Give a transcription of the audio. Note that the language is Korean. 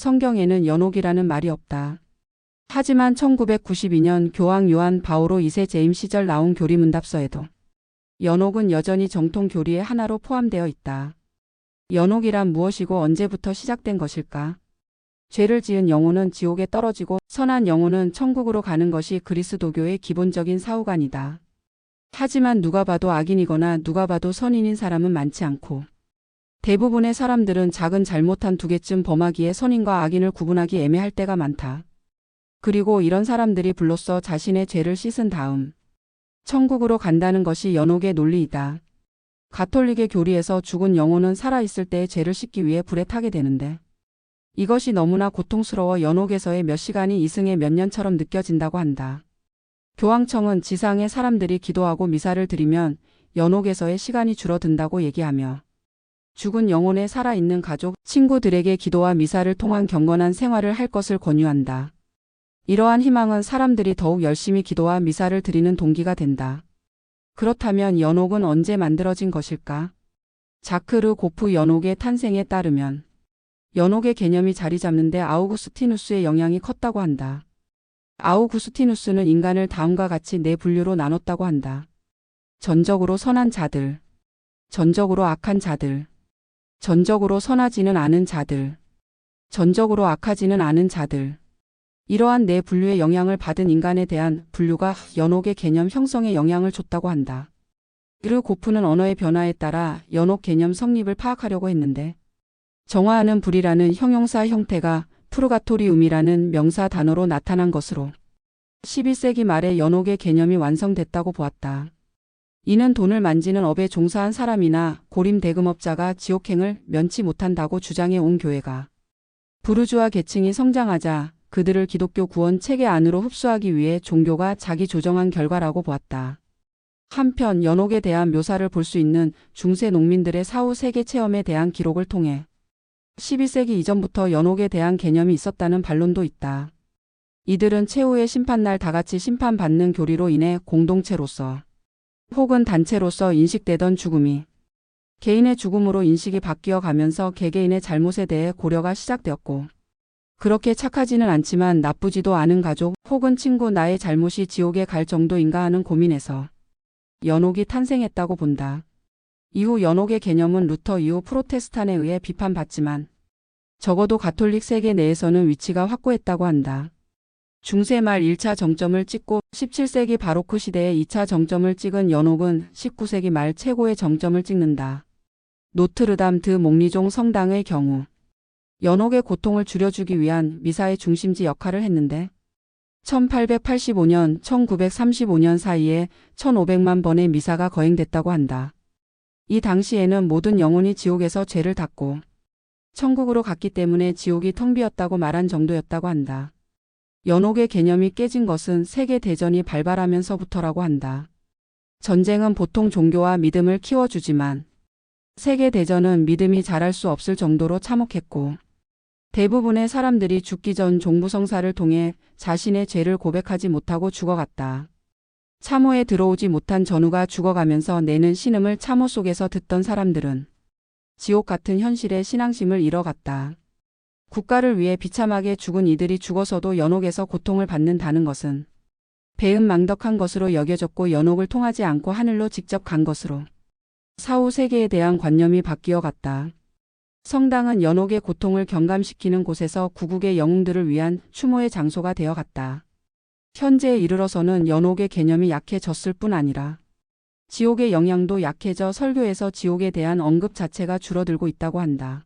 성경에는 연옥이라는 말이 없다. 하지만 1992년 교황 요한 바오로 2세 재임 시절 나온 교리문답서에도 연옥은 여전히 정통 교리의 하나로 포함되어 있다. 연옥이란 무엇이고 언제부터 시작된 것일까? 죄를 지은 영혼은 지옥에 떨어지고 선한 영혼은 천국으로 가는 것이 그리스도교의 기본적인 사후관이다. 하지만 누가 봐도 악인이거나 누가 봐도 선인인 사람은 많지 않고 대부분의 사람들은 작은 잘못한 두 개쯤 범하기에 선인과 악인을 구분하기 애매할 때가 많다. 그리고 이런 사람들이 불로써 자신의 죄를 씻은 다음 천국으로 간다는 것이 연옥의 논리이다. 가톨릭의 교리에서 죽은 영혼은 살아있을 때의 죄를 씻기 위해 불에 타게 되는데 이것이 너무나 고통스러워 연옥에서의 몇 시간이 이승의 몇 년처럼 느껴진다고 한다. 교황청은 지상의 사람들이 기도하고 미사를 드리면 연옥에서의 시간이 줄어든다고 얘기하며 죽은 영혼에 살아있는 가족, 친구들에게 기도와 미사를 통한 경건한 생활을 할 것을 권유한다. 이러한 희망은 사람들이 더욱 열심히 기도와 미사를 드리는 동기가 된다. 그렇다면 연옥은 언제 만들어진 것일까? 자크르 고프 연옥의 탄생에 따르면 연옥의 개념이 자리 잡는데 아우구스티누스의 영향이 컸다고 한다. 아우구스티누스는 인간을 다음과 같이 네 분류로 나눴다고 한다. 전적으로 선한 자들, 전적으로 악한 자들, 전적으로 선하지는 않은 자들, 전적으로 악하지는 않은 자들. 이러한 네 분류의 영향을 받은 인간에 대한 분류가 연옥의 개념 형성에 영향을 줬다고 한다. 르 고프는 언어의 변화에 따라 연옥 개념 성립을 파악하려고 했는데 정화하는 불이라는 형용사 형태가 프루가토리움이라는 명사 단어로 나타난 것으로 11세기 말에 연옥의 개념이 완성됐다고 보았다. 이는 돈을 만지는 업에 종사한 사람이나 고림 대금업자가 지옥행을 면치 못한다고 주장해 온 교회가 부르주아 계층이 성장하자 그들을 기독교 구원 체계 안으로 흡수하기 위해 종교가 자기 조정한 결과라고 보았다. 한편 연옥에 대한 묘사를 볼 수 있는 중세 농민들의 사후 세계 체험에 대한 기록을 통해 12세기 이전부터 연옥에 대한 개념이 있었다는 반론도 있다. 이들은 최후의 심판날 다같이 심판받는 교리로 인해 공동체로서 혹은 단체로서 인식되던 죽음이 개인의 죽음으로 인식이 바뀌어 가면서 개개인의 잘못에 대해 고려가 시작되었고 그렇게 착하지는 않지만 나쁘지도 않은 가족 혹은 친구 나의 잘못이 지옥에 갈 정도인가 하는 고민에서 연옥이 탄생했다고 본다. 이후 연옥의 개념은 루터 이후 프로테스탄에 의해 비판받지만 적어도 가톨릭 세계 내에서는 위치가 확고했다고 한다. 중세 말 1차 정점을 찍고 17세기 바로크 시대에 2차 정점을 찍은 연옥은 19세기 말 최고의 정점을 찍는다. 노트르담 드 몽리종 성당의 경우 연옥의 고통을 줄여주기 위한 미사의 중심지 역할을 했는데 1885년, 1935년 사이에 1500만 번의 미사가 거행됐다고 한다. 이 당시에는 모든 영혼이 지옥에서 죄를 닫고 천국으로 갔기 때문에 지옥이 텅 비었다고 말한 정도였다고 한다. 연옥의 개념이 깨진 것은 세계 대전이 발발하면서부터라고 한다. 전쟁은 보통 종교와 믿음을 키워주지만 세계 대전은 믿음이 자랄 수 없을 정도로 참혹했고 대부분의 사람들이 죽기 전 종부성사를 통해 자신의 죄를 고백하지 못하고 죽어갔다. 참호에 들어오지 못한 전우가 죽어가면서 내는 신음을 참호 속에서 듣던 사람들은 지옥 같은 현실에 신앙심을 잃어갔다. 국가를 위해 비참하게 죽은 이들이 죽어서도 연옥에서 고통을 받는다는 것은 배은망덕한 것으로 여겨졌고 연옥을 통하지 않고 하늘로 직접 간 것으로 사후 세계에 대한 관념이 바뀌어 갔다. 성당은 연옥의 고통을 경감시키는 곳에서 구국의 영웅들을 위한 추모의 장소가 되어 갔다. 현재에 이르러서는 연옥의 개념이 약해졌을 뿐 아니라 지옥의 영향도 약해져 설교에서 지옥에 대한 언급 자체가 줄어들고 있다고 한다.